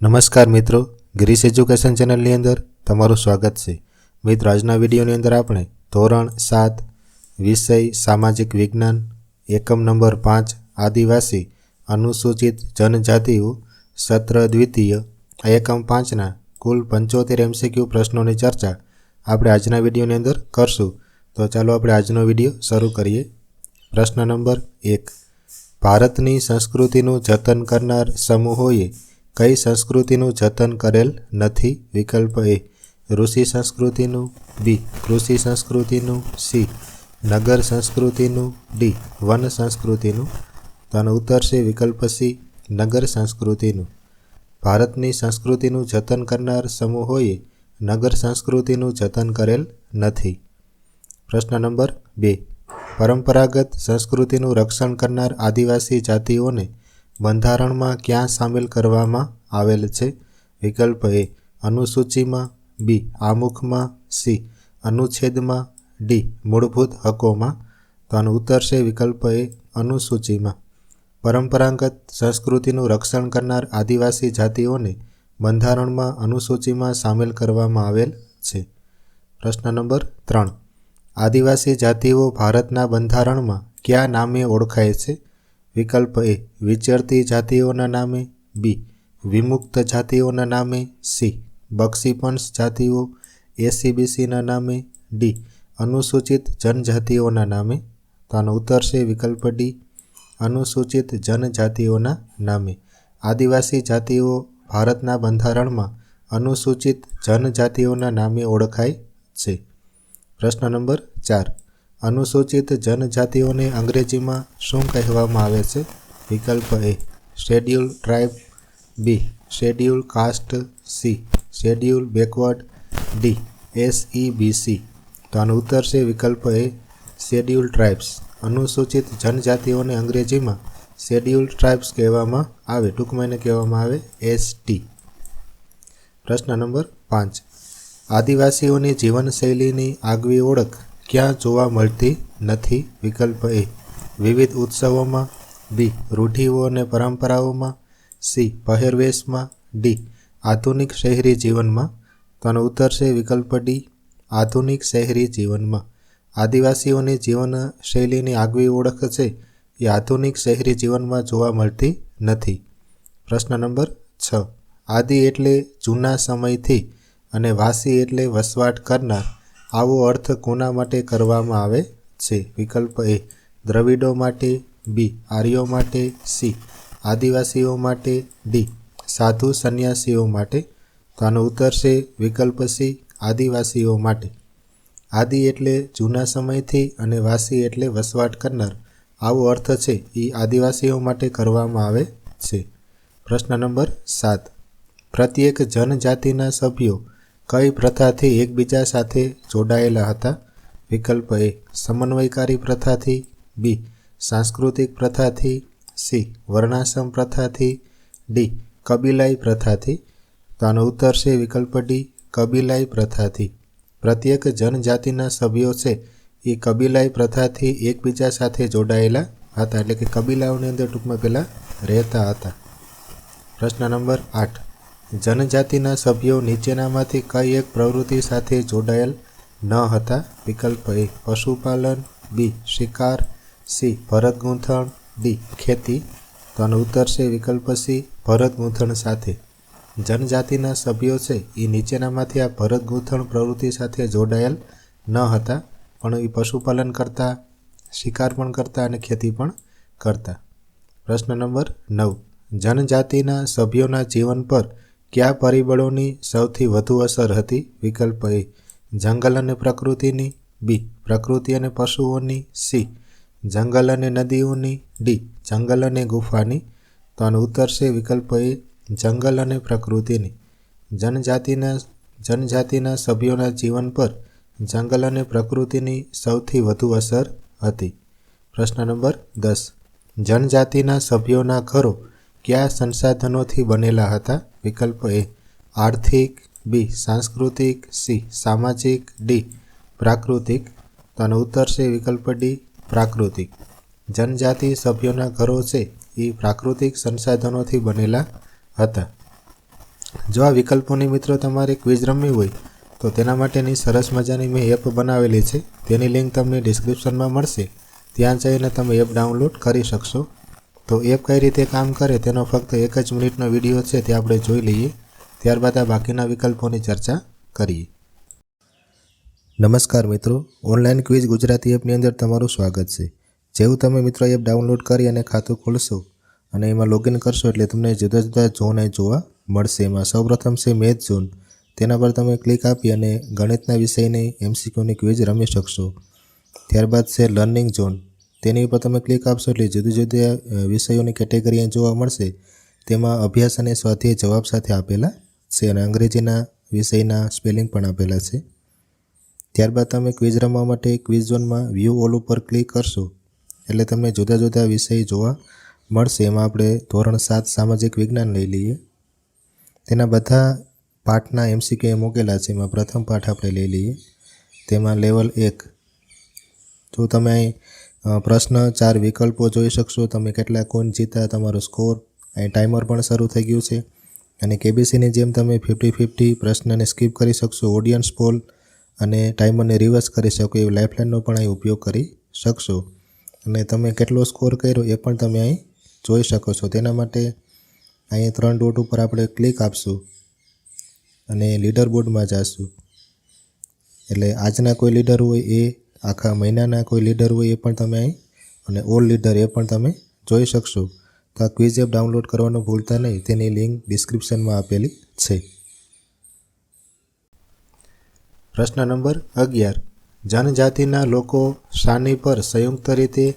નમસ્કાર મિત્રો Greece education ચેનલની અંદર તમારું સ્વાગત છે. મિત્રો, આજના વિડીયોની અંદર આપણે ધોરણ સાત, વિષય સામાજિક વિજ્ઞાન, એકમ નંબર પાંચ, આદિવાસી, અનુસૂચિત જનજાતિઓ, સત્ર દ્વિતીય, એકમ પાંચના કુલ પંચોતેર એમસીક્યુ પ્રશ્નોની ચર્ચા આપણે આજના વિડીયોની અંદર કરશું. તો ચાલો આપણે આજનો વીડિયો શરૂ કરીએ. પ્રશ્ન નંબર એક. ભારતની સંસ્કૃતિનું જતન કરનાર સમૂહોએ કઈ સંસ્કૃતિનું જતન કરેલ નથી વિકલ્પ એ. ઋષિ સંસ્કૃતિનું બી કૃષિ સંસ્કૃતિનું સી નગર સંસ્કૃતિનું ડી વન સંસ્કૃતિનું. તો આનો ઉત્તર છે વિકલ્પ સી નગર સંસ્કૃતિનું. ભારતની સંસ્કૃતિનું જતન કરનાર સમૂહોએ નગર સંસ્કૃતિનું જતન કરેલ નથી. પ્રશ્ન નંબર બે. પરંપરાગત સંસ્કૃતિનું રક્ષણ કરનાર આદિવાસી જાતિઓને બંધારણમાં ક્યાં સામેલ કરવામાં આવેલ છે? વિકલ્પ એ, અનુસૂચિમાં બી આમુખમાં સી અનુચ્છેદમાં ડી મૂળભૂત હકોમાં. તો આનો ઉત્તર છે વિકલ્પ એ, અનુસૂચિમાં. પરંપરાગત સંસ્કૃતિનું રક્ષણ કરનાર આદિવાસી જાતિઓને બંધારણમાં અનુસૂચિમાં સામેલ કરવામાં આવેલ છે. પ્રશ્ન નંબર ત્રણ. આદિવાસી જાતિઓ ભારતના બંધારણમાં કયા નામે ઓળખાય છે? વિકલ્પ એ વિચરતી જાતિઓના નામે, બી, વિમુક્ત જાતિઓના નામે, સી બક્ષીપંશ જાતિઓ એસીબીસીના નામે, ડી, અનુસૂચિત જનજાતિઓના નામે. તો આનો ઉત્તર છે વિકલ્પ ડી, અનુસૂચિત જનજાતિઓના નામે. આદિવાસી જાતિઓ ભારતના બંધારણમાં અનુસૂચિત જનજાતિઓના નામે ઓળખાય છે. પ્રશ્ન નંબર ચાર. અનુસૂચિત જનજાતિઓને અંગ્રેજીમાં શું કહેવામાં આવે છે? વિકલ્પ A. Schedule tribe. B. Schedule caste. C. Schedule backward. D. S B તો આનો ઉત્તર છે વિકલ્પ એ. Schedule tribes. અનુસૂચિત જનજાતિઓને અંગ્રેજીમાં શેડ્યુલ ટ્રાઇબ્સ કહેવામાં આવે. ટૂંકમાં એને કહેવામાં આવે એસટી પ્રશ્ન નંબર પાંચ. આદિવાસીઓની જીવનશૈલીની આગવી ઓળખ ક્યાં જોવા મળતી નથી વિકલ્પ એ. વિવિધ ઉત્સવોમાં બી. રૂઢિઓ અને પરંપરાઓમાં સી. પહેરવેશમાં ડી. આધુનિક શહેરી જીવનમાં. તેનો ઉત્તર છે વિકલ્પ ડી. આધુનિક શહેરી જીવનમાં. આદિવાસીઓની જીવનશૈલીની આગવી ઓળખ છે એ આધુનિક શહેરી જીવનમાં જોવા મળતી નથી. પ્રશ્ન નંબર છ. આદિ એટલે જૂના સમયથી અને વાસી એટલે વસવાટ કરનાર. આવો અર્થ કોના માટે કરવામાં આવે છે? વિકલ્પ એ, દ્રવિડો માટે બી આર્યો માટે સી આદિવાસીઓ માટે ડી સાધુ સંન્યાસીઓ માટે. તો આનો ઉત્તર છે વિકલ્પ સી આદિવાસીઓ માટે. આદિ એટલે જૂના સમયથી અને વાસી એટલે વસવાટ કરનાર. આવો અર્થ છે એ આદિવાસીઓ માટે કરવામાં આવે છે. પ્રશ્ન નંબર સાત. પ્રત્યેક જનજાતિના સભ્યો કઈ પ્રથાથી એકબીજા સાથે જોડાયેલા હતા? વિકલ્પ એ, સમન્વયકારી પ્રથાથી, બી, સાંસ્કૃતિક પ્રથાથી, સી, વર્ણાશ્રમ પ્રથાથી, ડી, કબીલાઈ પ્રથાથી. તો આનો ઉત્તર છે વિકલ્પ ડી, કબીલાઈ પ્રથાથી. પ્રત્યેક જનજાતિના સભ્યો છે એ કબીલાઈ પ્રથાથી એકબીજા સાથે જોડાયેલા હતા. એટલે કે કબીલાઓની અંદર ટૂંકમાં પહેલાં રહેતા હતા. પ્રશ્ન નંબર આઠ. જનજાતિના સભ્યો નીચેનામાંથી કઈ એક પ્રવૃત્તિ સાથે જોડાયેલ ન હતા? વિકલ્પ એ. પશુપાલન. બી. શિકાર. સી. ભરત ગૂંથણ. ડી. ખેતી. તો આનો ઉત્તર છે વિકલ્પ સી. ભરત ગૂંથણ સાથે. જનજાતિના સભ્યો છે એ નીચેનામાંથી આ ભરત ગૂંથણ પ્રવૃત્તિ સાથે જોડાયેલ ન હતા, પણ એ પશુપાલન કરતા, શિકાર પણ કરતા અને ખેતી પણ કરતા. પ્રશ્ન નંબર નવ. જનજાતિના સભ્યોના જીવન પર કયા પરિબળોની સૌથી વધુ અસર હતી? વિકલ્પ એ, જંગલ અને પ્રકૃતિની. બી, પ્રકૃતિ અને પશુઓની. સી, જંગલ અને નદીઓની. ડી, જંગલ અને ગુફાની. તો આનો ઉત્તર છે વિકલ્પ એ, જંગલ અને પ્રકૃતિની. જનજાતિના જનજાતિના સભ્યોના જીવન પર જંગલ અને પ્રકૃતિની સૌથી વધુ અસર હતી. પ્રશ્ન નંબર દસ, જનજાતિના સભ્યોના ઘરો કયા સંસાધનોથી બનેલા હતા? વિકલ્પ એ આર્થિક, બી સાંસ્કૃતિક, સી સામાજિક, ડી પ્રાકૃતિક. તો આનો ઉત્તર છે વિકલ્પ ડી પ્રાકૃતિક. જનજાતિ સભ્યોના ઘરો છે એ પ્રાકૃતિક સંસાધનોથી બનેલા હતા. જો આ વિકલ્પોની મિત્રો તમારે ક્વિઝ રમવી હોય, તો તેના માટેની સરસ મજાની મેં એપ બનાવેલી છે. તેની લિંક તમને ડિસ્ક્રિપ્શનમાં મળશે. ત્યાં જઈને તમે એપ ડાઉનલોડ કરી શકશો. તો એપ કઈ રીતે કામ કરે તેનો ફક્ત એક જ મિનિટનો વીડિયો છે તે આપણે જોઈ લઈએ. ત્યારબાદ આ બાકીના વિકલ્પોની ચર્ચા કરીએ. નમસ્કાર મિત્રો, ઓનલાઈન ક્વિઝ ગુજરાતી એપની અંદર તમારું સ્વાગત છે. જેવું તમે મિત્રો એપ ડાઉનલોડ કરી અને ખાતું ખોલશો અને એમાં લોગિન કરશો એટલે તમને જુદા જુદા ઝોન જોવા મળશે. એમાં સૌપ્રથમ છે મેથ ઝોન. તેના પર તમે ક્લિક આપી અને ગણિતના વિષયની એમસીક્યુની ક્વિઝ રમી શકશો. ત્યારબાદ છે લર્નિંગ ઝોન. તેની ઉપર તમે ક્લિક આપશો એટલે જુદી જુદી વિષયોની કેટેગરી જોવા મળશે. તેમાં અભ્યાસ અને સ્વાધ્યાય જવાબ સાથે આપેલા છે અને અંગ્રેજીના વિષયના સ્પેલિંગ પણ આપેલા છે. ત્યારબાદ તમે ક્વિઝ રમવા માટે ક્વિઝ ઝોનમાં વ્યૂ ઓલ ઉપર ક્લિક કરશો એટલે તમને જુદા જુદા વિષય જોવા મળશે. એમાં આપણે ધોરણ સાત સામાજિક વિજ્ઞાન લઈ લઈએ. તેના બધા પાઠના એમસીક્યુ મૂકેલા છે. એમાં પ્રથમ પાઠ આપણે લઈ લઈએ. તેમાં લેવલ એક. જો તમે અહીં પ્રશ્ન, ચાર વિકલ્પો જોઈ શકશો. તમે કેટલા કોઈન જીતા તમારો સ્કોર અહીં ટાઈમર પણ શરૂ થઈ ગયું છે. અને કેબીસીની જેમ તમે ફિફ્ટી ફિફ્ટી પ્રશ્નને સ્કીપ કરી શકશો ઓડિયન્સ પોલ અને ટાઈમરને રિવર્સ કરી શકો એવી લાઇફલાઇનનો પણ અહીં ઉપયોગ કરી શકશો. અને તમે કેટલો સ્કોર કર્યો એ પણ તમે અહીં જોઈ શકો છો. તેના માટે અહીં ત્રણ ડોટ ઉપર આપણે ક્લિક આપશું અને લીડર બોર્ડમાં જઈશું એટલે આજના કોઈ લીડર હોય એ આખા મહિનાના કોઈ લીડર હોય એ પણ તમે અહીં, અને ઓલ લીડર એ પણ તમે જોઈ શકશો. તો આ ક્વિઝ એપ ડાઉનલોડ કરવાનું ભૂલતા નહીં, તેની લિંક ડિસ્ક્રિપ્શનમાં આપેલી છે. પ્રશ્ન નંબર અગિયાર. જનજાતિના લોકો શાની પર સંયુક્ત રીતે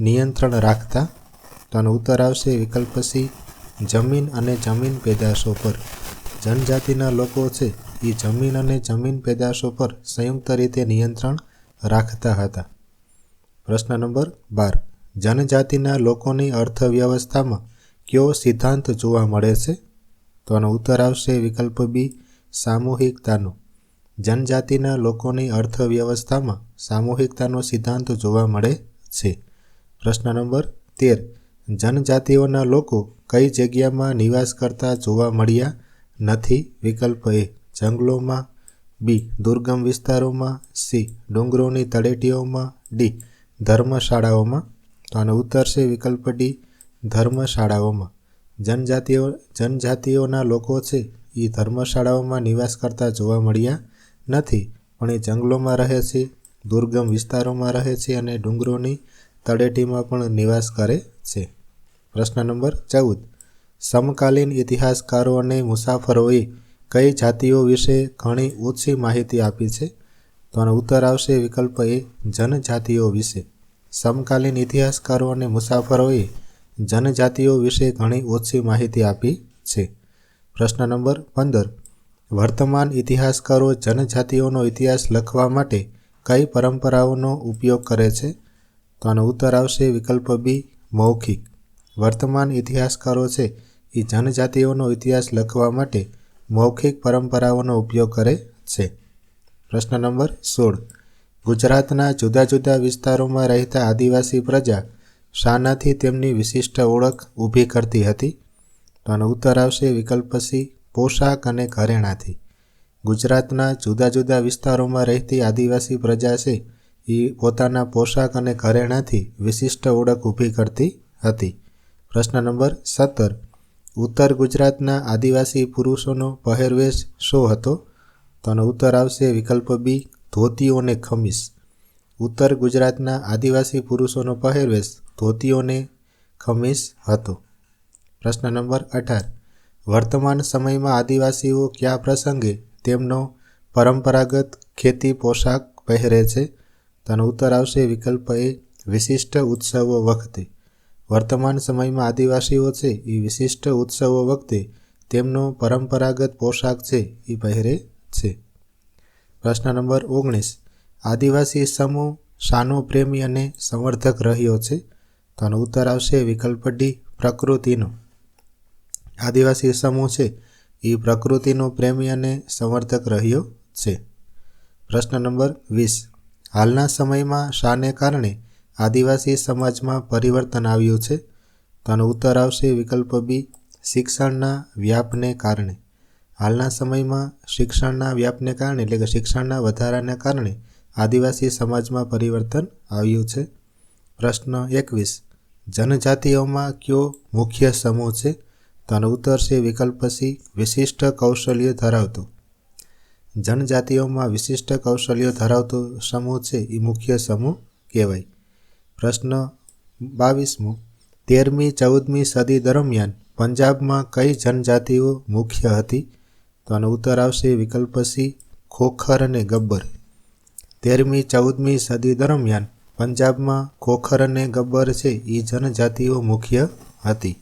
નિયંત્રણ રાખતા? તો આનો ઉત્તર આવશે વિકલ્પ સી, જમીન અને જમીન પેદાશો પર. જનજાતિના લોકો છે એ જમીન અને જમીન પેદાશો પર સંયુક્ત રીતે નિયંત્રણ રાખતા હતા. પ્રશ્ન નંબર બાર. જનજાતિના લોકોની અર્થવ્યવસ્થામાં કયો સિદ્ધાંત જોવા મળે છે? તો આનો ઉત્તર આવશે વિકલ્પ બી, સામૂહિકતાનો. જનજાતિના લોકોની અર્થવ્યવસ્થામાં સામૂહિકતાનો સિદ્ધાંત જોવા મળે છે. પ્રશ્ન નંબર તેર. જનજાતિઓના લોકો કઈ જગ્યામાં નિવાસ કરતા જોવા મળ્યા નથી? વિકલ્પ એ, જંગલોમાં બી. દુર્ગમ વિસ્તારોમાં, સી. ડુંગરોની તળેટીઓમાં, ડી. ધર્મશાળાઓમાં. તો આનો ઉત્તર છે વિકલ્પ ડી. ધર્મશાળાઓમાં. જનજાતિઓ, જનજાતિઓના લોકો છે એ ધર્મશાળાઓમાં નિવાસ કરતા જોવા મળ્યા નથી. પણ એ જંગલોમાં રહે છે, દુર્ગમ વિસ્તારોમાં રહે છે અને ડુંગરોની તળેટીમાં પણ નિવાસ કરે છે. પ્રશ્ન નંબર ચૌદ. સમકાલીન ઇતિહાસકારો અને મુસાફરોએ કઈ જાતિઓ વિશે ઘણી ઓછી માહિતી આપી છે? તો આનો ઉત્તર આવશે વિકલ્પ એ, જનજાતિઓ વિશે. સમકાલીન ઇતિહાસકારો અને મુસાફરોએ જનજાતિઓ વિશે ઘણી ઓછી માહિતી આપી છે. પ્રશ્ન નંબર પંદર, વર્તમાન ઇતિહાસકારો જનજાતિઓનો ઇતિહાસ લખવા માટે કઈ પરંપરાઓનો ઉપયોગ કરે છે? તો આનો ઉત્તર આવશે વિકલ્પ બી, મૌખિક. વર્તમાન ઇતિહાસકારો છે એ જનજાતિઓનો ઇતિહાસ લખવા માટે મૌખિક પરંપરાઓનો ઉપયોગ કરે છે. પ્રશ્ન નંબર સોળ. ગુજરાતના જુદા જુદા વિસ્તારોમાં રહેતા આદિવાસી પ્રજા શાનાથી તેમની વિશિષ્ટ ઓળખ ઊભી કરતી હતી. તો આનો ઉત્તર આવશે વિકલ્પ સી પોશાક અને ઘરેણાથી. ગુજરાતના જુદા જુદા વિસ્તારોમાં રહેતી આદિવાસી પ્રજા છે એ પોતાના પોશાક અને ઘરેણાથી વિશિષ્ટ ઓળખ ઊભી કરતી હતી. પ્રશ્ન નંબર સત્તર. ઉત્તર ગુજરાતના આદિવાસી પુરુષોનો પહેરવેશ શો હતો? તો ઉત્તર આવશે વિકલ્પ બી ધોતીઓ અને ખમીસ. ઉત્તર ગુજરાતના આદિવાસી પુરુષોનો પહેરવેશ ધોતીઓ અને ખમીસ હતો. પ્રશ્ન નંબર અઢાર. વર્તમાન સમયમાં આદિવાસીઓ કયા પ્રસંગે તેમનો પરંપરાગત ખેતી પોશાક પહેરે છે? તેનો ઉત્તર આવશે વિકલ્પ એ, વિશિષ્ટ ઉત્સવો વખતે. વર્તમાન સમયમાં આદિવાસીઓ છે, એ વિશિષ્ટ ઉત્સવો વખતે તેમનો પરંપરાગત પોશાક છે, એ પહેરે છે. પ્રશ્ન નંબર ઓગણીસ. આદિવાસી સમૂહ શાનો પ્રેમી અને સંવર્ધક રહ્યો છે? તો આનો ઉત્તર આવશે વિકલ્પ ડી પ્રકૃતિનો. આદિવાસી સમૂહ છે, એ પ્રકૃતિનો પ્રેમી અને સંવર્ધક રહ્યો છે. પ્રશ્ન નંબર વીસ. હાલના સમયમાં શાને કારણે આદિવાસી સમાજમાં પરિવર્તન આવ્યું છે. તો આનો ઉત્તર આવશે વિકલ્પ બી શિક્ષણના વ્યાપને કારણે. હાલના સમયમાં શિક્ષણના વ્યાપને કારણે એટલે કે શિક્ષણના વધારાને કારણે આદિવાસી સમાજમાં પરિવર્તન આવ્યું છે. પ્રશ્ન એકવીસ, જનજાતિઓમાં કયો મુખ્ય સમૂહ છે? તો આનો ઉત્તર છે વિકલ્પ સી વિશિષ્ટ કૌશલ્ય ધરાવતો. જનજાતિઓમાં વિશિષ્ટ કૌશલ્યો ધરાવતો સમૂહ છે, એ મુખ્ય સમૂહ કહેવાય. પ્રશ્ન બાવીસમો. તેરમી, ચૌદમી સદી દરમિયાન પંજાબમાં કઈ જનજાતિઓ મુખ્ય હતી? તો આનો ઉત્તર આવશે વિકલ્પ સી ખોખર અને ગબ્બર. તેરમી, ચૌદમી સદી દરમિયાન પંજાબમાં ખોખર અને ગબ્બર છે એ જનજાતિઓ મુખ્ય હતી.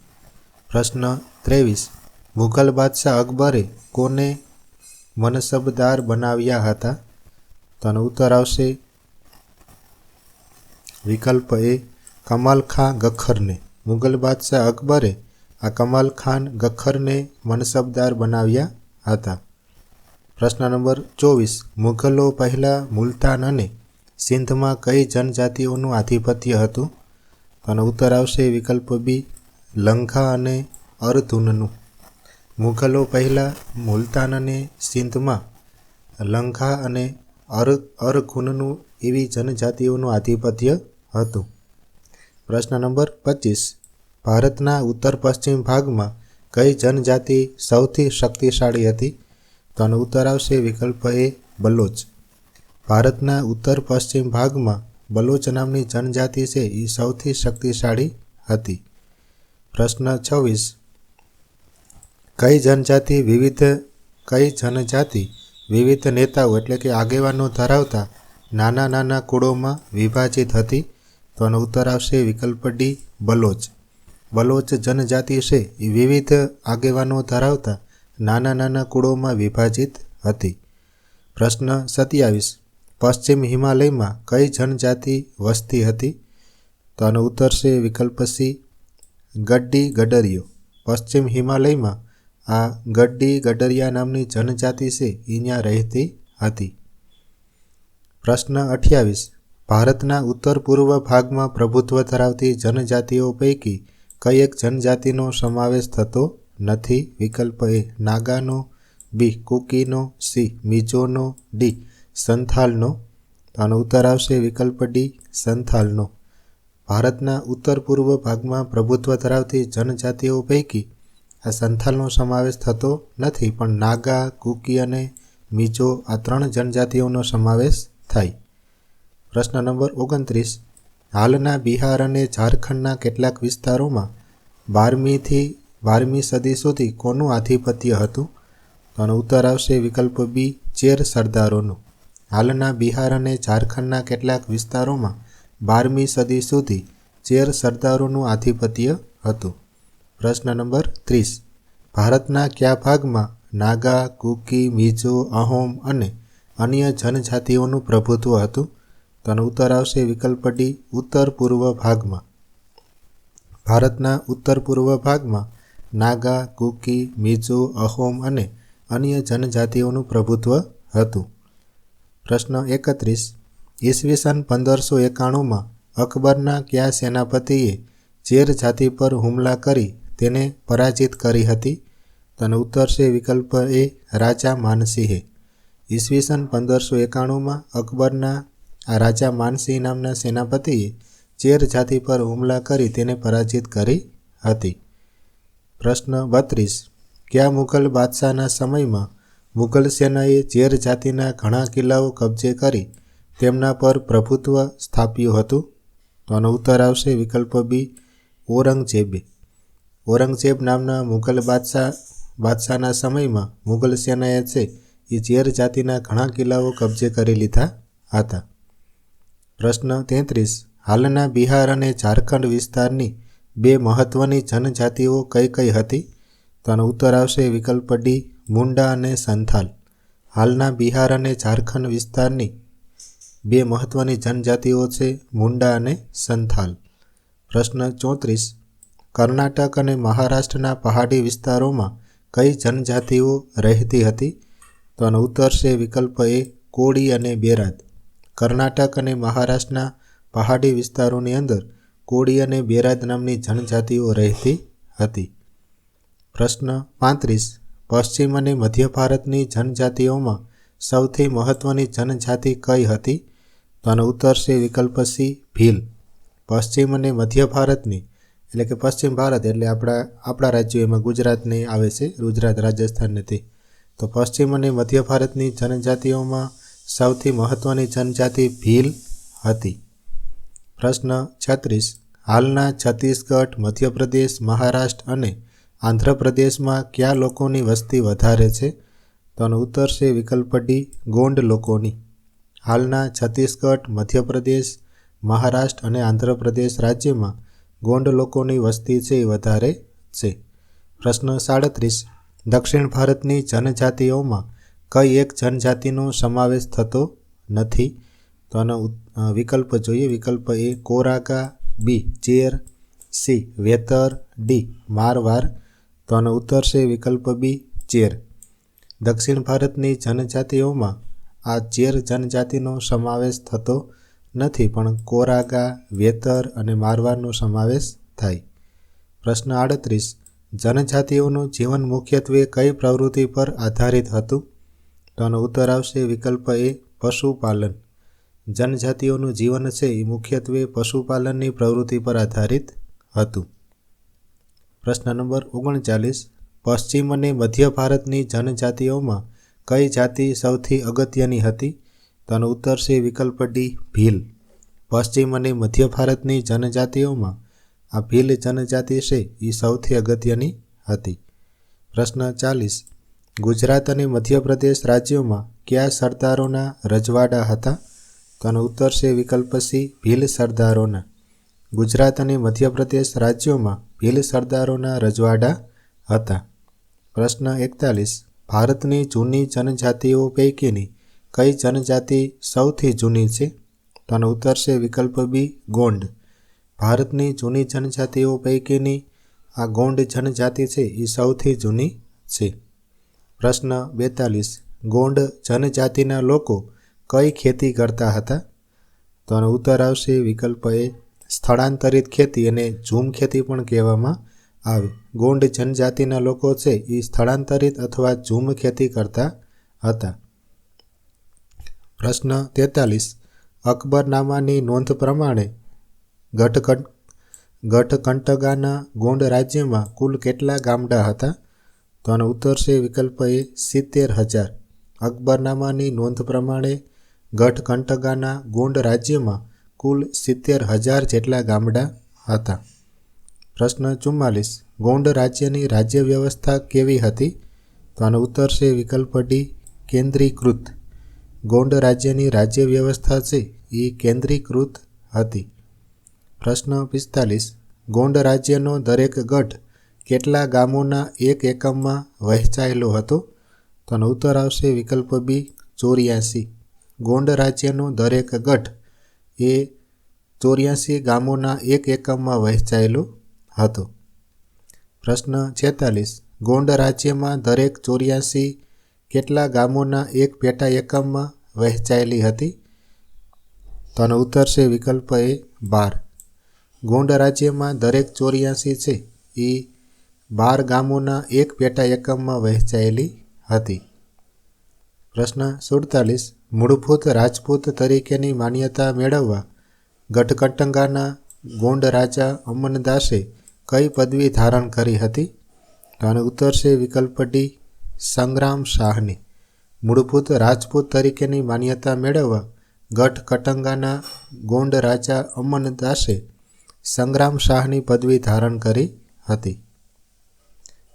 પ્રશ્ન ત્રેવીસ. મુઘલ બાદશાહ અકબરે કોને મનસબદાર બનાવ્યા હતા? તો આનો ઉત્તર આવશે વિકલ્પ એ કમાલ ખાં ગખ્ખરને મુગલ બાદશાહ અકબરે આ કમાલ ખાન ગખ્ખરને મનસબદાર બનાવ્યા હતા. પ્રશ્ન નંબર ચોવીસ. મુઘલો પહેલાં મુલતાન અને સિંધમાં કઈ જનજાતિઓનું આધિપત્ય હતું? અને ઉત્તર આવશે વિકલ્પ બી, લંઘા અને અર્ધુનનું. મુઘલો પહેલાં મુલતાન અને સિંધમાં લંઘા અને અર અરઘુનનું એવી જનજાતિઓનું આધિપત્ય હતું. પ્રશ્ન નંબર પચીસ. ભારતના ઉત્તર પશ્ચિમ ભાગમાં કઈ જનજાતિ સૌથી શક્તિશાળી હતી? તો ઉત્તર આવશે વિકલ્પ એ બલોચ. ભારતના ઉત્તર પશ્ચિમ ભાગમાં બલોચ નામની જનજાતિ છે એ સૌથી શક્તિશાળી હતી. પ્રશ્ન છવ્વીસ. કઈ જનજાતિ વિવિધ, કઈ જનજાતિ વિવિધ નેતાઓ એટલે કે આગેવાનો ધરાવતા નાના નાના કુળોમાં વિભાજિત હતી? તો આનો ઉત્તર આવશે વિકલ્પ ડી બલોચ. બલોચ જનજાતિ છે એ વિવિધ આગેવાનો ધરાવતા નાના નાના કુળોમાં વિભાજિત હતી. પ્રશ્ન સત્યાવીસ. પશ્ચિમ હિમાલયમાં કઈ જનજાતિ વસતી હતી? તો આનો ઉત્તર છે વિકલ્પ સી ગડ્ડી ગડરિયો. પશ્ચિમ હિમાલયમાં આ ગડ્ડી ગડરિયા નામની જનજાતિ છે. અહીંયા રહેતી હતી. પ્રશ્ન અઠ્યાવીસ. ભારતના ઉત્તર પૂર્વ ભાગમાં પ્રભુત્વ ધરાવતી જનજાતિઓ પૈકી કઈ એક જનજાતિનો સમાવેશ થતો નથી. વિકલ્પ એ નાગાનો, બી કુકીનો, સી મિજોનો, ડી સંથાલનો. આનો ઉત્તર આવશે વિકલ્પ ડી સંથાલનો. ભારતના ઉત્તર પૂર્વ ભાગમાં પ્રભુત્વ ધરાવતી જનજાતિઓ પૈકી આ સંથાલનો સમાવેશ થતો નથી, પણ નાગા, કુકી અને મિજો આ ત્રણ જનજાતિઓનો સમાવેશ થાય. પ્રશ્ન નંબર ઓગણત્રીસ. હાલના બિહાર અને ઝારખંડના કેટલાક વિસ્તારોમાં બારમીથી બારમી સદી સુધી કોનું આધિપત્ય હતું? તો ઉત્તર આવશે વિકલ્પ બી, ચેર સરદારોનું. હાલના બિહાર અને ઝારખંડના કેટલાક વિસ્તારોમાં બારમી સદી સુધી ચેર સરદારોનું આધિપત્ય હતું? પ્રશ્ન નંબર ત્રીસ. ભારતના કયા ભાગમાં નાગા, કુકી, મિઝો, અહોમ અને અન્ય જનજાતિઓનું પ્રભુત્વ હતું? તો આનો ઉત્તર આવશે વિકલ્પ ડી ઉત્તર પૂર્વ ભાગમાં. ભારતના ઉત્તર પૂર્વ ભાગમાં નાગા, કુકી, મિઝો, અહોમ અને અન્ય જનજાતિઓનું પ્રભુત્વ હતું. પ્રશ્ન એકત્રીસ. ઈસવીસન પંદરસો એકાણુંમાં અકબરના કયા સેનાપતિએ ચેર જાતિ પર હુમલા કરી તેને પરાજિત કરી હતી? તેનો ઉત્તર છે વિકલ્પ એ રાજા માનસિંહે. ઈસવીસન પંદરસો એકાણુંમાં અકબરના આ રાજા માનસિંહ નામના સેનાપતિએ ચેર જાતિ પર હુમલા કરી તેને પરાજિત કરી હતી. પ્રશ્ન બત્રીસ. કયા મુઘલ બાદશાહના સમયમાં મુઘલ સેનાએ ચેર જાતિના ઘણા કિલ્લાઓ કબજે કરી તેમના પર પ્રભુત્વ સ્થાપ્યું હતું? તો આનો ઉત્તર આવશે વિકલ્પ બી, ઔરંગઝેબે. ઔરંગઝેબ નામના મુઘલ બાદશાહ બાદશાહના સમયમાં મુઘલ સેનાએ છે એ ચેર જાતિના ઘણા કિલ્લાઓ કબજે કરી લીધા હતા. પ્રશ્ન તેત્રીસ. હાલના બિહાર અને ઝારખંડ વિસ્તારની બે મહત્ત્વની જનજાતિઓ કઈ કઈ હતી? તો આનો ઉત્તર આવશે વિકલ્પ ડી, મુંડા અને સંથાલ. હાલના બિહાર અને ઝારખંડ વિસ્તારની બે મહત્ત્વની જનજાતિઓ છે મુંડા અને સંથાલ. પ્રશ્ન ચોત્રીસ. કર્ણાટક અને મહારાષ્ટ્રના પહાડી વિસ્તારોમાં કઈ જનજાતિઓ રહેતી હતી? તો ઉત્તર છે વિકલ્પ એ, કોળી અને બેરાદ કર્ણાટક અને મહારાષ્ટ્રના પહાડી વિસ્તારોની અંદર કોળી અને બેરાદ નામની જનજાતિઓ રહેતી હતી. પ્રશ્ન પાંત્રીસ. પશ્ચિમ અને મધ્ય ભારતની જનજાતિઓમાં સૌથી મહત્વની જનજાતિ કઈ હતી? તો ઉત્તર છે વિકલ્પ સી, ભીલ. પશ્ચિમ અને મધ્ય ભારતની, એટલે કે પશ્ચિમ ભારત, એટલે આપણા આપણા રાજ્યો એમાં ગુજરાતને આવે છે, ગુજરાત રાજસ્થાન નથી તો પશ્ચિમ અને મધ્ય ભારતની જનજાતિઓમાં સૌથી મહત્વની જનજાતિ ભીલ હતી. પ્રશ્ન છત્રીસ. હાલના છત્તીસગઢ, મધ્યપ્રદેશ, મહારાષ્ટ્ર અને આંધ્રપ્રદેશમાં કયા લોકોની વસ્તી વધારે છે? તેનો ઉત્તર છે વિકલ્પ ડી, ગોંડ લોકોની. હાલના છત્તીસગઢ, મધ્યપ્રદેશ, મહારાષ્ટ્ર અને આંધ્રપ્રદેશ રાજ્યમાં ગોંડ લોકોની વસ્તી છે એ વધારે છે. પ્રશ્ન સાડત્રીસ. દક્ષિણ ભારતની જનજાતિઓમાં કઈ એક જનજાતિનો સમાવેશ થતો નથી. તો આનો વિકલ્પ જોઈએ. વિકલ્પ એ કોરાકા બી, ચેર, સી, વેતર, ડી મારવાર તો આનો ઉત્તર છે વિકલ્પ બી, ચેર. દક્ષિણ ભારતની જનજાતિઓમાં આ ચેર જનજાતિનો સમાવેશ થતો નથી, પણ કોરાગા, વેતર અને મારવારનો સમાવેશ થાય. પ્રશ્ન આડત્રીસ. જનજાતિઓનું જીવન મુખ્યત્વે કઈ પ્રવૃત્તિ પર આધારિત હતું? તો આનો ઉત્તર આવશે વિકલ્પ એ પશુપાલન. જનજાતિઓનું જીવન છે એ મુખ્યત્વે પશુપાલનની પ્રવૃત્તિ પર આધારિત હતું. પ્રશ્ન નંબર ઓગણચાલીસ, પશ્ચિમ અને મધ્ય ભારતની જનજાતિઓમાં કઈ જાતિ સૌથી અગત્યની હતી? તેનો ઉત્તર છે વિકલ્પ ડી, ભીલ. પશ્ચિમ અને મધ્ય ભારતની જનજાતિઓમાં આ ભીલ જનજાતિ છે એ સૌથી અગત્યની હતી. પ્રશ્ન ચાલીસ ગુજરાત અને મધ્યપ્રદેશ રાજ્યોમાં કયા સરદારોના રજવાડા હતા? તો આનો ઉત્તર છે વિકલ્પ સી, ભીલ સરદારોના. ગુજરાત અને મધ્યપ્રદેશ રાજ્યોમાં ભીલ સરદારોના રજવાડા હતા. પ્રશ્ન એકતાલીસ, ભારતની જૂની જનજાતિઓ પૈકીની કઈ જનજાતિ સૌથી જૂની છે? તો આનો ઉત્તર છે વિકલ્પ બી, ગોંડ. ભારતની જૂની જનજાતિઓ પૈકીની આ ગોંડ જનજાતિ છે એ સૌથી જૂની છે. પ્રશ્ન બેતાલીસ. ગોંડ જનજાતિના લોકો કઈ ખેતી કરતા હતા? તો આનો ઉત્તર આવશે વિકલ્પ એ, સ્થળાંતરિત ખેતી અને ઝૂમ ખેતી પણ કહેવામાં આવે. ગોંડ જનજાતિના લોકો છે એ સ્થળાંતરિત અથવા ઝૂમ ખેતી કરતા હતા. પ્રશ્ન તેતાલીસ. અકબરનામાની નોંધ પ્રમાણે ગઢકંટ ગઠકંટગાના ગોંડ રાજ્યમાં કુલ કેટલા ગામડા હતા? તો આનો ઉત્તર છે વિકલ્પ એ સિત્તેર હજાર. અકબરનામાની નોંધ પ્રમાણે ગઢકંટગાના ગોંડ રાજ્યમાં કુલ સિત્તેર હજાર જેટલા ગામડા હતા. પ્રશ્ન ચુમ્માલીસ, ગોંડ રાજ્યની રાજ્ય વ્યવસ્થા કેવી હતી? તો આનો ઉત્તર છે વિકલ્પ ડી, કેન્દ્રીકૃત. ગોંડ રાજ્યની રાજ્ય વ્યવસ્થા છે એ કેન્દ્રીકૃત હતી. પ્રશ્ન પિસ્તાલીસ, ગોંડ રાજ્યનો દરેક ગઢ કેટલા ગામોના એક એકમમાં વહેંચાયેલો હતો? તો ઉત્તર આવશે વિકલ્પ બી ચોર્યાસી. ગોંડ રાજ્યનો દરેક ગઢ એ ચોર્યાસી ગામોના એક એકમમાં વહેંચાયેલો હતો. પ્રશ્ન છેતાલીસ. ગોંડ રાજ્યમાં દરેક ચોર્યાસી કેટલા ગામોના એક પેટા એકમમાં વહેંચાયેલી હતી? તો ઉત્તર છે વિકલ્પ એ બાર. ગોંડ રાજ્યમાં દરેક ચોર્યાસી છે એ બાર ગામોના એક પેટા એકમમાં વહેંચાયેલી હતી. પ્રશ્ન સુડતાલીસ. મૂળભૂત રાજપૂત તરીકેની માન્યતા મેળવવા ગઢકટંગાના ગોંડ રાજા અમનદાસે કઈ પદવી ધારણ કરી હતી? તો આનો ઉત્તર વિકલ્પ ડી, સંગ્રામ શાહની. મૂળભૂત રાજપૂત તરીકેની માન્યતા મેળવવા ગઢ કટંગાના ગોંડ રાજા અમનદાસે સંગ્રામ શાહની પદવી ધારણ કરી હતી.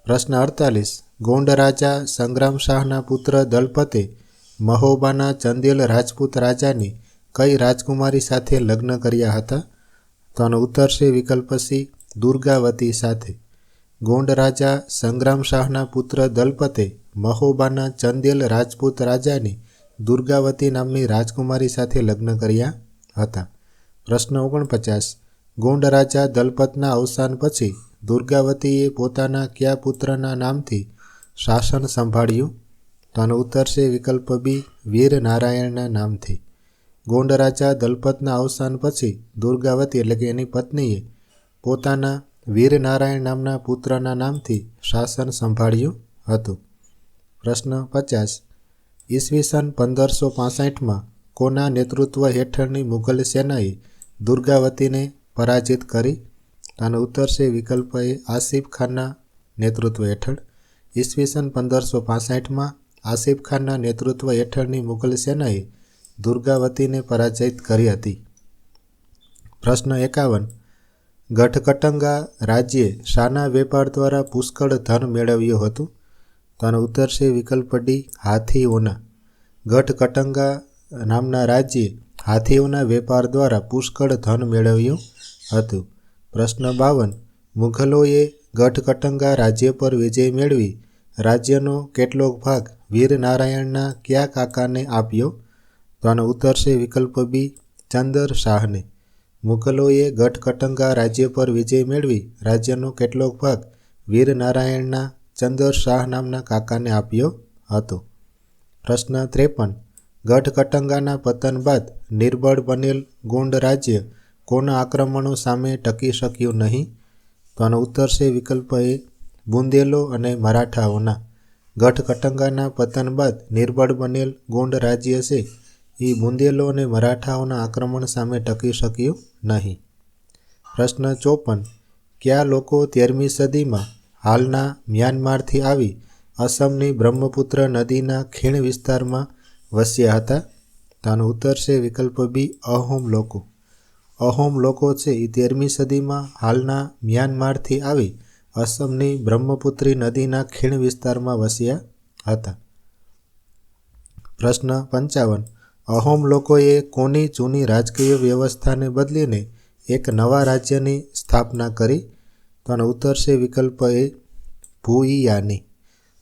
પ્રશ્ન અડતાલીસ. ગોંડ રાજા સંગ્રામ શાહના પુત્ર દલપતે મહોબાના ચંદેલ રાજપૂત રાજાની કઈ રાજકુમારી સાથે લગ્ન કર્યા હતા? તો આનો ઉત્તર છે વિકલ્પ સી, દુર્ગાવતી સાથે. ગોંડ રાજા સંગ્રામ શાહના પુત્ર દલપતે મહોબાના ચંદેલ રાજપૂત રાજાની દુર્ગાવતી નામની રાજકુમારી સાથે લગ્ન કર્યા હતા. પ્રશ્ન ઓગણપચાસ. ગોંડ રાજા દલપતના અવસાન પછી દુર્ગાવતીએ પોતાના કયા પુત્રના નામથી શાસન સંભાળ્યું? તો આનો ઉત્તર છે વિકલ્પ બી, વીર નારાયણના નામથી. ગોંડ રાજા દલપતના અવસાન પછી દુર્ગાવતી એટલે કે એની પત્નીએ પોતાના વીર નારાયણ નામના પુત્રના નામથી શાસન સંભાળ્યું હતું. પ્રશ્ન પચાસ. ઈસવીસન પંદરસો પાસઠમાં કોના નેતૃત્વ હેઠળની મુઘલ સેનાએ દુર્ગાવતીને પરાજિત કરી? આનો ઉત્તર છે વિકલ્પ એ આસિફ ખાનના નેતૃત્વ હેઠળ. ઈસવીસન પંદરસો પાસઠમાં આસિફ ખાનના નેતૃત્વ હેઠળની મુઘલ સેનાએ દુર્ગાવતીને પરાજિત કરી હતી. પ્રશ્ન એકાવન. ગઢકટંગા રાજ્યે શાના વેપાર દ્વારા પુષ્કળ ધન મેળવ્યું હતું? તો આનો ઉત્તર વિકલ્પ ડી, હાથીઓના. ગઢકટંગા નામના રાજ્યે હાથીઓના વેપાર દ્વારા પુષ્કળ ધન મેળવ્યું હતું. પ્રશ્ન બાવન. મુઘલોએ ગઢકટંગા રાજ્ય પર વિજય મેળવી. રાજ્યનો કેટલોક ભાગ વીરનારાયણના કયા કાકાને આપ્યો? તો આનો ઉત્તર છે વિકલ્પ બી, ચંદર શાહને. મુઘલોએ ગઢકટંગા રાજ્ય પર વિજય મેળવી. રાજ્યનો કેટલોક ભાગ વીરનારાયણના ચંદર શાહ નામના કાકાને આપ્યો હતો. પ્રશ્ન ત્રેપન. ગઢકટંગાના પતન બાદ નિર્બળ બનેલ ગુંડ રાજ્ય કોના આક્રમણો સામે ટકી શક્યું નહીં? તો આનો ઉત્તર છે વિકલ્પ એ બુંદેલો અને મરાઠાઓના. ગઢકટંગાના પતન બાદ નિર્બળ બનેલ ગોંડ રાજ્ય છે. એ બુંદેલો અને મરાઠાઓના આક્રમણ સામે ટકી શક્યું નહીં. પ્રશ્ન ચોપન. કયા લોકો તેરમી સદીમાં હાલના મ્યાનમારથી આવી અસમની બ્રહ્મપુત્ર નદીના ખીણ વિસ્તારમાં વસ્યા હતા? તાનો ઉત્તર છે વિકલ્પ બી અહોમ લોકો. અહોમ લોકો છે એ તેરમી સદીમાં હાલના મ્યાનમારથી આવી અસમની બ્રહ્મપુત્રી નદીના ખીણ વિસ્તારમાં વસ્યા હતા. પ્રશ્ન પંચાવન. અહોમ લોકોએ કોની જૂની રાજકીય વ્યવસ્થાને બદલીને એક નવા રાજ્યની સ્થાપના કરી? તો આનો ઉત્તર છે વિકલ્પ એ ભૂઈયાની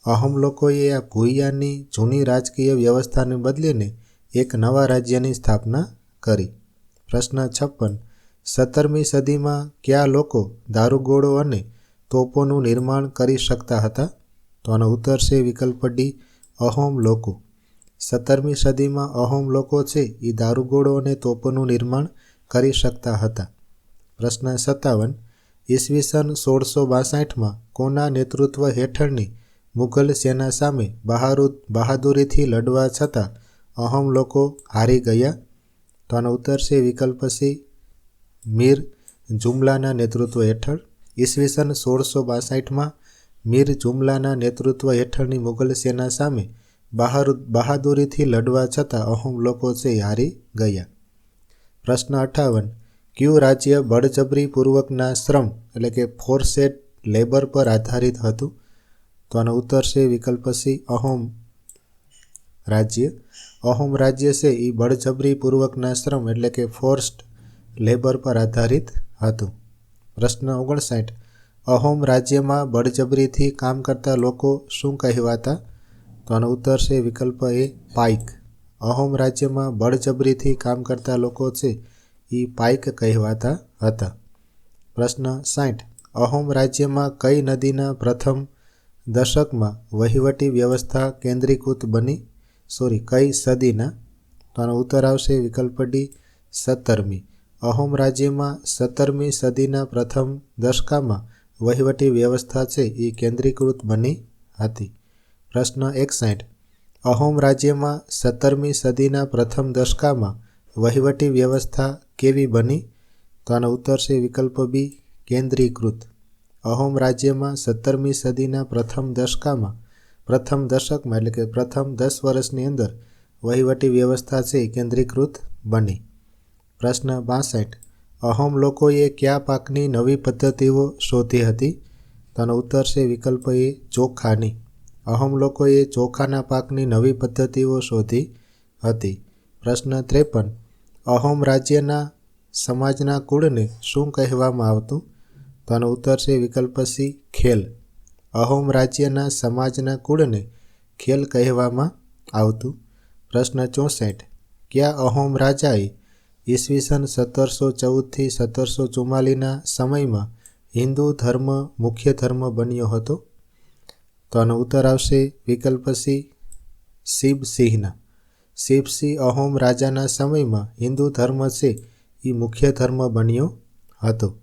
અહોમ લોકોએ આ ભૂઈયાની જૂની રાજકીય વ્યવસ્થાને બદલીને એક નવા રાજ્યની સ્થાપના કરી. પ્રશ્ન છપ્પન. સત્તરમી સદીમાં કયા લોકો દારૂગોળો અને તોપોનું નિર્માણ કરી શકતા હતા? તો આનો ઉત્તર છે વિકલ્પ ડી, અહોમ લોકો. સત્તરમી સદીમાં અહોમ લોકો છે એ દારૂગોળો અને તોપોનું નિર્માણ કરી શકતા હતા. પ્રશ્ન સત્તાવન. ઈસવીસન સોળસો બાસઠમાં કોના નેતૃત્વ હેઠળની મુઘલ સેના સામે બહારુ, બહાદુરીથી લડવા છતાં અહોમ લોકો હારી ગયા? તો આનો ઉત્તર વિકલ્પ સી મીર જુમલાના નેતૃત્વ હેઠળ. ઈસવીસન સોળસો બાસઠમાં મીર જુમલાના નેતૃત્વ હેઠળની મુઘલ સેના સામે બહાર, બહાદુરીથી લડવા છતાં અહોમ લોકો છે હારી ગયા. પ્રશ્ન અઠાવન. ક્યુ રાજ્ય બળજબરીપૂર્વકના શ્રમ એટલે કે ફોર્સેડ લેબર પર આધારિત હતું? તો આનો ઉત્તર છે વિકલ્પ સી અહોમ રાજ્ય. અહોમ રાજ્ય છે એ બળજબરીપૂર્વકના શ્રમ એટલે કે ફોર્સ્ડ લેબર પર આધારિત હતું. પ્રશ્ન ઓગણસાઠ. અહોમ રાજ્યમાં બળજબરીથી કામ કરતા લોકો શું કહેવાતા? તો આનો ઉત્તર છે, વિકલ્પ એ પાઇક. અહોમ રાજ્યમાં બળજબરીથી કામ કરતા લોકો છે એ પાઇક કહેવાતા હતા. પ્રશ્ન સાઠ. અહોમ રાજ્યમાં કઈ નદીના પ્રથમ દશકમાં વહીવટી વ્યવસ્થા કેન્દ્રીકૃત બની? સોરી, કઈ સદીના? તો આનો ઉત્તર આવશે વિકલ્પ ડી સત્તરમી. અહોમ રાજ્યમાં સત્તરમી સદીના પ્રથમ દશકામાં વહીવટી વ્યવસ્થા છે એ કેન્દ્રીકૃત બની હતી. પ્રશ્ન એકસાઠ. અહોમ રાજ્યમાં સત્તરમી સદીના પ્રથમ દશકામાં વહીવટી વ્યવસ્થા કેવી બની? તો આનો ઉત્તર છે વિકલ્પ બી, કેન્દ્રીકૃત. અહોમ રાજ્યમાં સત્તરમી સદીના પ્રથમ દશકામાં પ્રથમ દશકમાં એટલે કે પ્રથમ દસ વર્ષની અંદર વહીવટી વ્યવસ્થા છે કેન્દ્રીકૃત બની. પ્રશ્ન બાસઠ. અહોમ લોકોએ કયા પાકની નવી પદ્ધતિઓ શોધી હતી? તેનો ઉત્તર છે વિકલ્પ એ ચોખાની. અહોમ લોકોએ ચોખાના પાકની નવી પદ્ધતિઓ શોધી હતી. પ્રશ્ન ત્રેપન. અહોમ રાજ્યના સમાજના કુળને શું કહેવામાં આવતું? તેનો ઉત્તર છે વિકલ્પ સી ખેલ. અહોમ રાજ્યના સમાજના કુળને ખેલ કહેવામાં આવતું. પ્રશ્ન ચોસઠ. કયા અહોમ રાજાએ ઈસવીસન સત્તરસો ચૌદથી સત્તરસો ચુમ્માલીના સમયમાં હિન્દુ ધર્મ મુખ્ય ધર્મ બન્યો હતો? તો આનો ઉત્તર આવશે વિકલ્પ સી શિવસિંહના શિવસિંહ અહોમ રાજાના સમયમાં હિન્દુ ધર્મ છે એ મુખ્ય ધર્મ બન્યો હતો.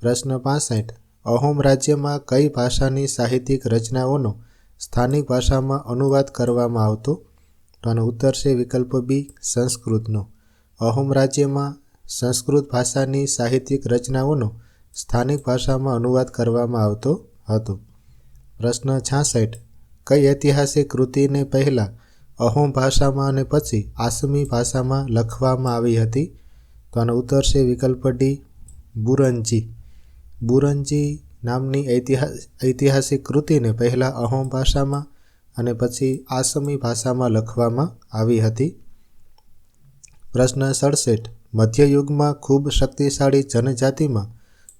પ્રશ્ન પાસઠ. અહોમ રાજ્યમાં કઈ ભાષાની સાહિત્યિક રચનાઓનો સ્થાનિક ભાષામાં અનુવાદ કરવામાં આવતો? તો આનો ઉત્તર છે વિકલ્પ બી, સંસ્કૃતનો. અહોમ રાજ્યમાં સંસ્કૃત ભાષાની સાહિત્યિક રચનાઓનો સ્થાનિક ભાષામાં અનુવાદ કરવામાં આવતો હતો. પ્રશ્ન છાસઠ. કઈ ઐતિહાસિક કૃતિને પહેલાં અહોમ ભાષામાં અને પછી આસમી ભાષામાં લખવામાં આવી હતી? તો આનો ઉત્તર છે વિકલ્પ ડી, બુરંજી. બુરંજી નામની ઐતિહાસિક કૃતિને પહેલાં અહોમ ભાષામાં અને પછી આસમી ભાષામાં લખવામાં આવી હતી. પ્રશ્ન સડસઠ. મધ્યયુગમાં ખૂબ શક્તિશાળી જનજાતિમાં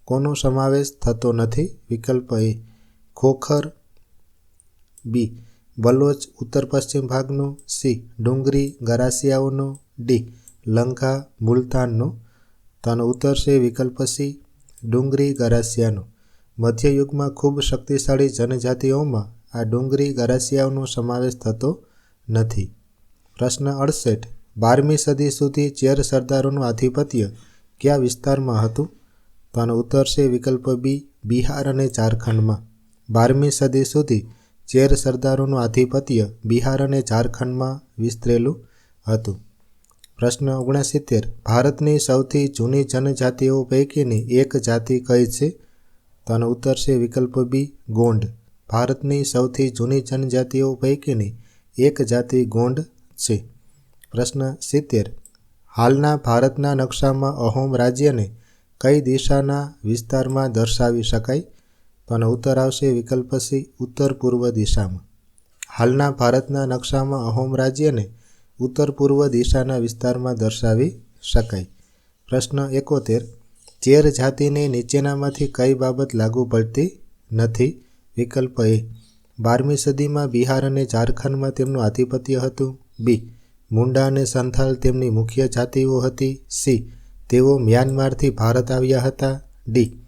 કોનો સમાવેશ થતો નથી? વિકલ્પ એ. ખોખર. બી. બલોચ ઉત્તર પશ્ચિમ ભાગનો. સી. ડુંગરી ગરાસિયાઓનો. ડી. લંકા મુલતાનનો. તો આનો ઉત્તર છે વિકલ્પ સી. ડુંગરી ગરાસિયાનો મધ્યયુગમાં ખૂબ શક્તિશાળી જનજાતિઓમાં આ ડુંગરી ગરાસિયાઓનો સમાવેશ થતો નથી. પ્રશ્ન અડસઠ, બારમી સદી સુધી ચેર સરદારોનું આધિપત્ય કયા વિસ્તારમાં હતું? તો આનો ઉત્તર છે વિકલ્પ બી, બિહાર અને ઝારખંડમાં. બારમી સદી સુધી ચેર સરદારોનું આધિપત્ય બિહાર અને ઝારખંડમાં વિસ્તરેલું હતું. પ્રશ્ન ઓગણસિત્તેર. ભારતની સૌથી જૂની જનજાતિઓ પૈકીની એક જાતિ કઈ છે? તો આનો ઉત્તર છે વિકલ્પ બી ગોંડ. ભારતની સૌથી જૂની જનજાતિઓ પૈકીની એક જાતિ ગોંડ છે. પ્રશ્ન સિત્તેર. હાલના ભારતના નકશામાં અહોમ રાજ્યને કઈ દિશાના વિસ્તારમાં દર્શાવી શકાય? તો આનો ઉત્તર આવશે વિકલ્પ સી ઉત્તર પૂર્વ દિશામાં. હાલના ભારતના નકશામાં અહોમ રાજ્યને ઉત્તર પૂર્વ દિશાના વિસ્તારમાં દર્શાવી શકાય. પ્રશ્ન એકોતેર. ચેર જાતિને નીચેનામાંથી કઈ બાબત લાગુ પડતી નથી? વિકલ્પ એ. બારમી સદીમાં બિહાર અને ઝારખંડમાં તેમનું આધિપત્ય હતું. બી. મુંડા અને સંથાલ તેમની મુખ્ય જાતિઓ હતી. સી. તેઓ મ્યાનમારથી ભારત આવ્યા હતા. ડી.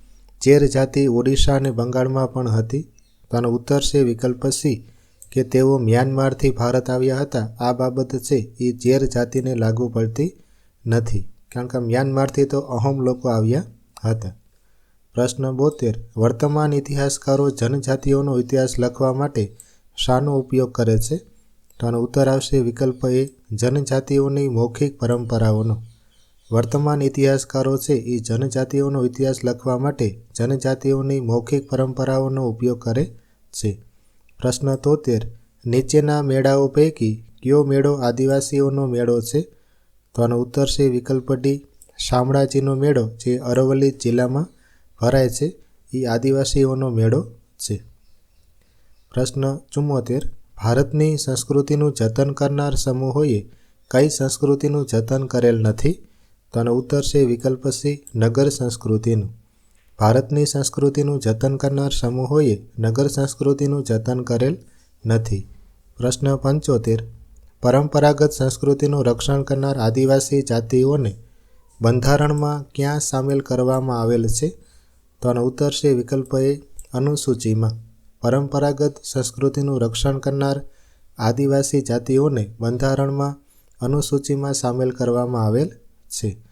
ચેર જાતિ ઓડિશા અને બંગાળમાં પણ હતી. તેનો ઉત્તર છે વિકલ્પ સી. કે તેઓ મ્યાનમારથી ભારત આવ્યા હતા, આ બાબત છે એ ઝેર જાતિને લાગુ પડતી નથી, કારણ કે મ્યાનમારથી તો અહોમ લોકો આવ્યા હતા. પ્રશ્ન બોતેર, વર્તમાન ઇતિહાસકારો જનજાતિઓનો ઇતિહાસ લખવા માટે શાનો ઉપયોગ કરે છે? તો આનો ઉત્તર આવશે વિકલ્પ એ, જનજાતિઓની મૌખિક પરંપરાઓનો. વર્તમાન ઇતિહાસકારો છે એ જનજાતિઓનો ઇતિહાસ લખવા માટે જનજાતિઓની મૌખિક પરંપરાઓનો ઉપયોગ કરે છે. પ્રશ્ન તોતેર. નીચેના મેળાઓ પૈકી કયો મેળો આદિવાસીઓનો મેળો છે? તો આનો ઉત્તર છે વિકલ્પ ડી શામળાજીનો મેળો જે અરવલ્લી જિલ્લામાં ભરાય છે એ આદિવાસીઓનો મેળો છે. પ્રશ્ન ચુમ્મોતેર. ભારતની સંસ્કૃતિનું જતન કરનાર સમૂહોએ કઈ સંસ્કૃતિનું જતન કરેલ નથી? તો આનો ઉત્તર છે વિકલ્પ સી, નગર સંસ્કૃતિનું. ભારતની સંસ્કૃતિનું જતન કરનાર સમૂહોએ નગર સંસ્કૃતિનું જતન કરેલ નથી. પ્રશ્ન પંચોતેર. પરંપરાગત સંસ્કૃતિનું રક્ષણ કરનાર આદિવાસી જાતિઓને બંધારણમાં ક્યાં સામેલ કરવામાં આવેલ છે? તો આનો ઉત્તર છે વિકલ્પ એ અનુસૂચિમાં. પરંપરાગત સંસ્કૃતિનું રક્ષણ કરનાર આદિવાસી જાતિઓને બંધારણમાં અનુસૂચિમાં સામેલ કરવામાં આવેલ છે.